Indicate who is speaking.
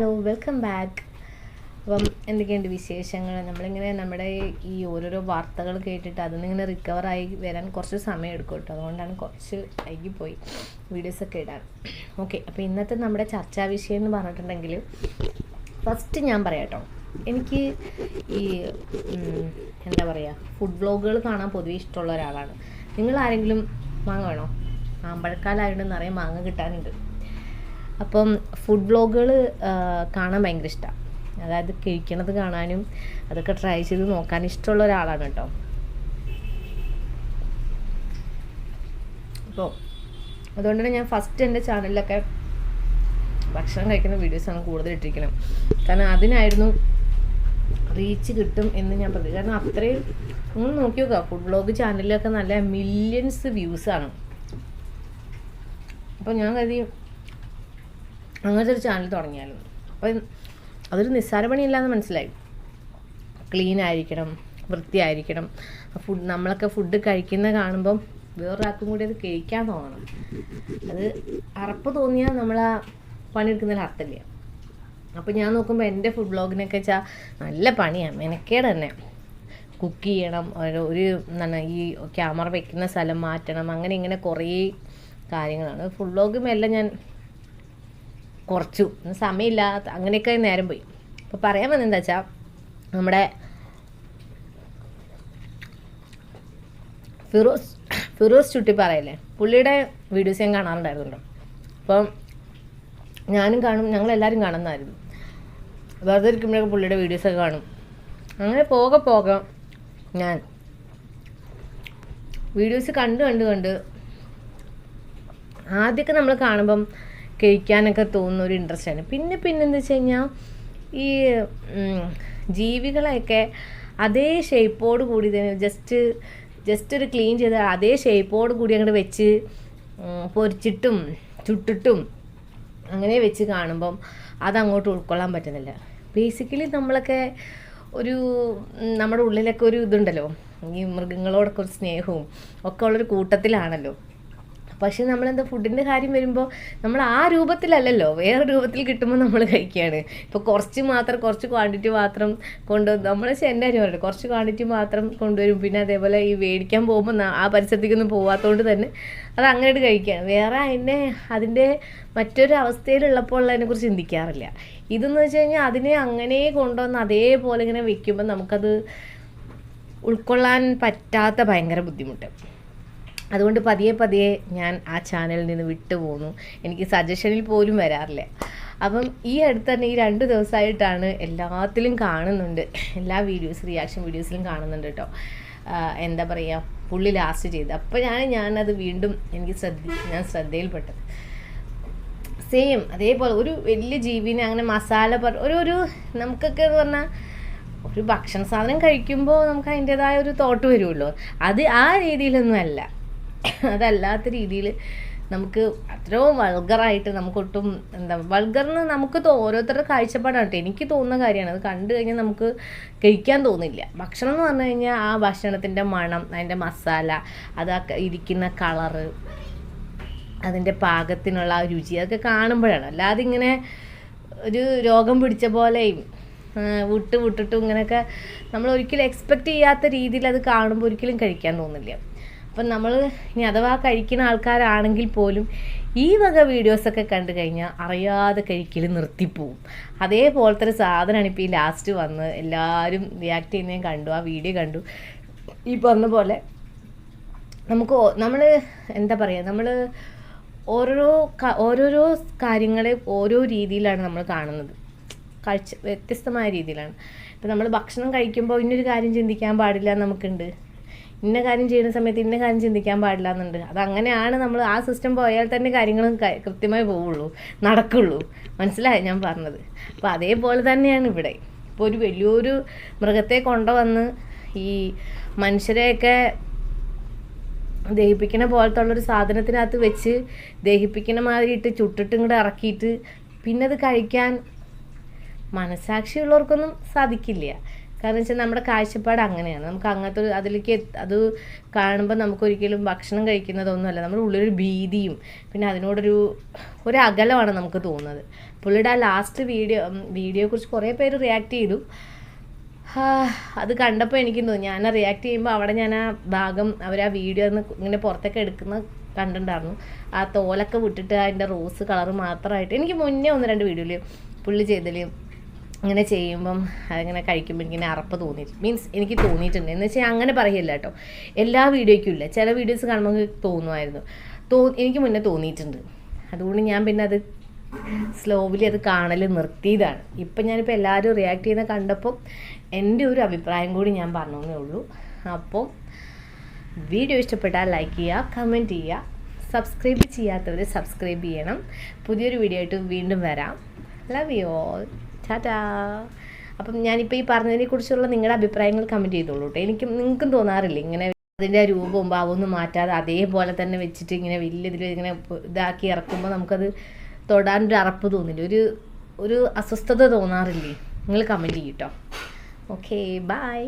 Speaker 1: Hello welcome back അപ്പം എന്തൊക്കെയുണ്ട് വിശേഷങ്ങൾ? നമ്മളിങ്ങനെ നമ്മുടെ ഈ ഓരോരോ വാർത്തകൾ കേട്ടിട്ട് അതിൽ നിന്നിങ്ങനെ റിക്കവറായി വരാൻ കുറച്ച് സമയം എടുക്കും കേട്ടോ. അതുകൊണ്ടാണ് കുറച്ച് വൈകിപ്പോയി വീഡിയോസൊക്കെ ഇടാൻ. ഓക്കെ അപ്പോൾ ഇന്നത്തെ നമ്മുടെ ചർച്ചാ വിഷയം എന്ന് പറഞ്ഞിട്ടുണ്ടെങ്കിൽ ഫസ്റ്റ് ഞാൻ പറയാം കേട്ടോ. എനിക്ക് ഈ എന്താ പറയുക ഫുഡ് വ്ളോഗുകൾ കാണാൻ പൊതുവെ ഇഷ്ടമുള്ള ഒരാളാണ്. നിങ്ങൾ ആരെങ്കിലും മാങ്ങ വേണോ? ആമ്പഴക്കാലായതുകൊണ്ട് നിറയെ മാങ്ങ കിട്ടാനുണ്ട്. അപ്പം ഫുഡ് വ്ളോഗുകൾ കാണാൻ ഭയങ്കര ഇഷ്ടമാണ് അതായത് കഴിക്കണത് കാണാനും അതൊക്കെ ട്രൈ ചെയ്ത് നോക്കാൻ ഇഷ്ടമുള്ള ഒരാളാണ് കേട്ടോ. അപ്പോൾ അതുകൊണ്ട് തന്നെ ഞാൻ ഫസ്റ്റ് എന്റെ ചാനലിലൊക്കെ ഭക്ഷണം കഴിക്കുന്ന വീഡിയോസാണ് കൂടുതൽ ഇട്ടിരിക്കണം കാരണം അതിനായിരുന്നു റീച്ച് കിട്ടും എന്ന് ഞാൻ പറഞ്ഞു കാരണം അത്രയും നിങ്ങൾ നോക്കി നോക്കുക ഫുഡ് ബ്ലോഗ് ചാനലിലൊക്കെ നല്ല മില്യൺസ് വ്യൂസാണ് അപ്പോൾ ഞാൻ കരുതി അങ്ങനത്തെ ഒരു ചാനൽ തുടങ്ങിയാലും അപ്പം അതൊരു നിസ്സാര പണിയല്ലാന്ന് മനസ്സിലായി. ക്ലീൻ ആയിരിക്കണം വൃത്തിയായിരിക്കണം. ഫുഡ് നമ്മളൊക്കെ ഫുഡ് കഴിക്കുന്ന കാണുമ്പം വേറൊരാൾക്കും കൂടി അത് കഴിക്കാൻ തോന്നണം. അത് അറപ്പ് തോന്നിയാൽ നമ്മൾ ആ പണിയെടുക്കുന്നതിൽ അർത്ഥമില്ല. അപ്പോൾ ഞാൻ നോക്കുമ്പോൾ എന്റെ ഫുഡ് ബ്ലോഗിനൊക്കെ വെച്ചാൽ നല്ല പണിയാണ് മെനക്കേട് തന്നെ. കുക്ക് ചെയ്യണം ഒരു ഒരു എന്താണ് ഈ ക്യാമറ വെക്കുന്ന സ്ഥലം മാറ്റണം അങ്ങനെ ഇങ്ങനെ കുറേ കാര്യങ്ങളാണ്. ഫുഡ് ബ്ലോഗും എല്ലാം ഞാൻ കുറച്ചു. സമയമില്ല. അങ്ങനെയൊക്കെ നേരം പോയി. അപ്പോൾ പറയാൻ വന്നത് എന്താ വെച്ചാൽ നമ്മുടെ ഫിറോസ് ഫിറോസ് ചുട്ടി പറയല്ലേ? പുള്ളിയുടെ വീഡിയോസ് ഞാൻ കാണാറുണ്ടായിരുന്നല്ലോ. അപ്പം ഞാനും കാണും ഞങ്ങളെല്ലാവരും കാണുന്നതായിരുന്നു. വെറുതെ ഇരിക്കുമ്പോഴൊക്കെ പുള്ളിയുടെ വീഡിയോസൊക്കെ കാണും. അങ്ങനെ പോകെ പോകെ ഞാൻ വീഡിയോസ് കണ്ട് കണ്ട് കണ്ട് ആദ്യമൊക്കെ നമ്മൾ കാണുമ്പം കഴിക്കാനൊക്കെ തോന്നുന്ന ഒരു ഇൻട്രസ്റ്റ് ആണ്. പിന്നെ പിന്നെ എന്താ വെച്ച് കഴിഞ്ഞാൽ ഈ ജീവികളെയൊക്കെ അതേ ഷേപ്പോട് കൂടി തന്നെ ജസ്റ്റ് ജസ്റ്റ് ഒരു ക്ലീൻ ചെയ്ത് അതേ ഷേപ്പോട് കൂടി അങ്ങോട്ട് വെച്ച് പൊരിച്ചിട്ടും ചുട്ടിട്ടും അങ്ങനെ വെച്ച് കാണുമ്പം അതങ്ങോട്ട് ഉൾക്കൊള്ളാൻ പറ്റുന്നില്ല. ബേസിക്കലി നമ്മളൊക്കെ ഒരു നമ്മുടെ ഉള്ളിലൊക്കെ ഒരു ഇതുണ്ടല്ലോ. ഈ മൃഗങ്ങളോടൊക്കെ ഒരു സ്നേഹവും ഒക്കെ ഉള്ളൊരു കൂട്ടത്തിലാണല്ലോ. പക്ഷെ നമ്മളെന്താ ഫുഡിന്റെ കാര്യം വരുമ്പോൾ നമ്മൾ ആ രൂപത്തിലല്ലല്ലോ വേറെ രൂപത്തിൽ കിട്ടുമ്പോൾ നമ്മൾ കഴിക്കുകയാണ് ഇപ്പോൾ കുറച്ച് മാത്രം കുറച്ച് ക്വാണ്ടിറ്റി മാത്രം കൊണ്ട് നമ്മൾ എന്റെ കാര്യം പറയുന്നത് കുറച്ച് ക്വാണ്ടിറ്റി മാത്രം കൊണ്ടുവരും. പിന്നെ അതേപോലെ ഈ മേടിക്കാൻ പോകുമ്പോൾ ആ പരിസരത്തേക്കൊന്നും പോകാത്തതുകൊണ്ട് തന്നെ അത് അങ്ങോട്ട് കഴിക്കുകയാണ് വേറെ അതിന്റെ അതിന്റെ മറ്റൊരു അവസ്ഥയിലുള്ളപ്പോൾ ഉള്ളതിനെക്കുറിച്ച് ചിന്തിക്കാറില്ല. ഇതെന്ന് വെച്ച് കഴിഞ്ഞാൽ അതിനെ അങ്ങനെ കൊണ്ടുവന്ന് അതേപോലെ ഇങ്ങനെ വെക്കുമ്പോൾ നമുക്കത് ഉൾക്കൊള്ളാൻ പറ്റാത്ത ഭയങ്കര ബുദ്ധിമുട്ട്. അതുകൊണ്ട് പതിയെ പതിയെ ഞാൻ ആ ചാനലിൽ നിന്ന് വിട്ടു പോന്നു. എനിക്ക് സജഷനിൽ പോലും വരാറില്ല. അപ്പം ഈ അടുത്ത് തന്നെ ഈ രണ്ട് ദിവസമായിട്ടാണ് എല്ലാത്തിലും കാണുന്നുണ്ട്. എല്ലാ വീഡിയോസ് റിയാക്ഷൻ വീഡിയോസിലും കാണുന്നുണ്ട് കേട്ടോ എന്താ പറയുക പുള്ളി ലാസ്റ്റ് ചെയ്ത്. അപ്പോൾ ഞാൻ ഞാനത് വീണ്ടും എനിക്ക് ശ്രദ്ധ ഞാൻ ശ്രദ്ധയിൽപ്പെട്ടത് സെയിം അതേപോലെ ഒരു വലിയ ജീവിനെ അങ്ങനെ മസാല പറ ഒരു ഒരു നമുക്കൊക്കെ എന്ന് പറഞ്ഞാൽ ഒരു ഭക്ഷണ സാധനം കഴിക്കുമ്പോൾ നമുക്ക് അതിന്റെതായ ഒരു തോട്ട് വരുമല്ലോ. അത് ആ രീതിയിലൊന്നും അല്ല. അതല്ലാത്ത രീതിയിൽ നമുക്ക് അത്രയും വൾഗറായിട്ട് നമുക്കൊട്ടും എന്താ വൾഗറിന് നമുക്ക് ഓരോരുത്തരുടെ കാഴ്ചപ്പാടാണ് കേട്ടോ. എനിക്ക് തോന്നുന്ന കാര്യമാണ്. അത് കണ്ടു കഴിഞ്ഞാൽ നമുക്ക് കഴിക്കാൻ തോന്നില്ല. ഭക്ഷണം എന്ന് പറഞ്ഞു കഴിഞ്ഞാൽ ആ ഭക്ഷണത്തിന്റെ മണം അതിന്റെ മസാല അത് ഇരിക്കുന്ന കളറ് അതിന്റെ പാകത്തിനുള്ള ആ രുചി അതൊക്കെ കാണുമ്പോഴാണ്. അല്ലാതെ ഇങ്ങനെ ഒരു രോഗം പിടിച്ച പോലെയും വിട്ട് വിട്ടിട്ടും ഇങ്ങനെയൊക്കെ നമ്മൾ ഒരിക്കലും എക്സ്പെക്റ്റ് ചെയ്യാത്ത രീതിയിൽ അത് കാണുമ്പോൾ ഒരിക്കലും കഴിക്കാൻ തോന്നില്ല. അപ്പം നമ്മൾ ഇനി അഥവാ കഴിക്കുന്ന ആൾക്കാരാണെങ്കിൽ പോലും ഈ വക വീഡിയോസൊക്കെ കണ്ടു കഴിഞ്ഞാൽ അറിയാതെ കഴിക്കൽ നിർത്തിപ്പോവും. അതേപോലത്തെ ഒരു സാധനമാണ് ഇപ്പോൾ ഈ ലാസ്റ്റ് വന്ന് എല്ലാവരും റിയാക്ട് ചെയ്യുന്നതും കണ്ടു. ആ വീഡിയോ കണ്ടു. ഈ പറഞ്ഞ പോലെ നമുക്ക് നമ്മൾ എന്താ പറയുക നമ്മൾ ഓരോരോ ഓരോരോ കാര്യങ്ങളെ ഓരോ രീതിയിലാണ് നമ്മൾ കാണുന്നത്. കാഴ്ച വ്യത്യസ്തമായ രീതിയിലാണ്. ഇപ്പം നമ്മൾ ഭക്ഷണം കഴിക്കുമ്പോൾ ഇന്നൊരു കാര്യം ചിന്തിക്കാൻ പാടില്ല നമുക്കുണ്ട്. ഇന്ന കാര്യം ചെയ്യുന്ന സമയത്ത് ഇന്ന കാര്യം ചിന്തിക്കാൻ പാടില്ല എന്നുണ്ട് അങ്ങനെയാണ് നമ്മൾ ആ സിസ്റ്റം പോയാൽ തന്നെ കാര്യങ്ങൾ കൃത്യമായി പോവുള്ളൂ നടക്കുള്ളൂ. മനസ്സിലായി ഞാൻ പറഞ്ഞത്? അപ്പോൾ അതേപോലെ തന്നെയാണ് ഇവിടെ. ഇപ്പോൾ ഒരു വലിയൊരു മൃഗത്തെ കൊണ്ടുവന്ന് ഈ മനുഷ്യരെയൊക്കെ ദഹിപ്പിക്കണ പോലത്തെ ഒരു സാധനത്തിനകത്ത് വെച്ച് ദഹിപ്പിക്കണ മാതിരി ഇട്ട് ചുട്ടിട്ട് ഇങ്ങോട്ട് ഇറക്കിയിട്ട് പിന്നെ അത് കഴിക്കാൻ മനസാക്ഷിയുള്ളവർക്കൊന്നും സാധിക്കില്ല. കാരണം വെച്ചാൽ നമ്മുടെ കാഴ്ചപ്പാട് അങ്ങനെയാണ്. നമുക്ക് അങ്ങനത്തെ ഒരു അതിലേക്ക് അത് കാണുമ്പോൾ നമുക്കൊരിക്കലും ഭക്ഷണം കഴിക്കുന്നതൊന്നുമല്ല. നമ്മുടെ ഉള്ളിലൊരു ഭീതിയും പിന്നെ അതിനോടൊരു ഒരു അകലമാണ് നമുക്ക് തോന്നുന്നത്. പുള്ളിയുടെ ആ ലാസ്റ്റ് വീഡിയോ വീഡിയോയെക്കുറിച്ച് കുറേ പേര് റിയാക്ട് ചെയ്തു. അത് കണ്ടപ്പോൾ എനിക്ക് തോന്നി. ഞാൻ റിയാക്ട് ചെയ്യുമ്പോൾ അവിടെ ഞാൻ ആ ഭാഗം അവർ ആ വീഡിയോ ഇങ്ങനെ പുറത്തൊക്കെ എടുക്കുന്ന കണ്ടിട്ടുണ്ടായിരുന്നു. ആ തോലൊക്കെ വിട്ടിട്ട് അതിന്റെ റോസ് കളർ മാത്രമായിട്ട് എനിക്ക് മുന്നേ ഒന്ന് രണ്ട് വീഡിയോയിൽ പുള്ളി ചെയ്തതിൽ ഇങ്ങനെ ചെയ്യുമ്പം അതിങ്ങനെ കഴിക്കുമ്പോൾ ഇങ്ങനെ അറപ്പ് തോന്നി മീൻസ് എനിക്ക് തോന്നിയിട്ടുണ്ട്. എന്ന് വെച്ചാൽ അങ്ങനെ പറയില്ല കേട്ടോ എല്ലാ വീഡിയോയ്ക്കും ഇല്ല. ചില വീഡിയോസ് കാണുമ്പോൾ തോന്നുമായിരുന്നു. തോ എനിക്ക് മുന്നേ തോന്നിയിട്ടുണ്ട്. അതുകൊണ്ട് ഞാൻ പിന്നെ അത് സ്ലോവിലി അത് കാണൽ നിർത്തിയതാണ്. ഇപ്പം ഞാനിപ്പോൾ എല്ലാവരും റിയാക്ട് ചെയ്യുന്ന കണ്ടപ്പോൾ എന്റെ ഒരു അഭിപ്രായം കൂടി ഞാൻ പറഞ്ഞേ ഉള്ളൂ. അപ്പോൾ വീഡിയോ ഇഷ്ടപ്പെട്ടാൽ ലൈക്ക് ചെയ്യുക കമന്റ് ചെയ്യുക സബ്സ്ക്രൈബ് ചെയ്യാത്തവർ സബ്സ്ക്രൈബ് ചെയ്യണം. പുതിയൊരു വീഡിയോ ആയിട്ട് വീണ്ടും വരാം. Love you all tata. അപ്പം ഞാനിപ്പോൾ ഈ പറഞ്ഞതിനെ കുറിച്ചുള്ള നിങ്ങളുടെ അഭിപ്രായങ്ങൾ കമന്റ് ചെയ്തോളൂ കേട്ടോ എനിക്ക് നിങ്ങൾക്കും തോന്നാറില്ല ഇങ്ങനെ അതിന്റെ രൂപവും ഭാവമൊന്നും മാറ്റാതെ അതേപോലെ തന്നെ വെച്ചിട്ട് ഇങ്ങനെ വലിയ ഇതിൽ ഇങ്ങനെ ഇതാക്കി ഇറക്കുമ്പോൾ നമുക്കത് ഒരു അറപ്പ് തോന്നില്ല? ഒരു ഒരു അസ്വസ്ഥത തോന്നാറില്ലേ? നിങ്ങൾ കമന്റ് ചെയ്യട്ടോ ഓക്കെ ബൈ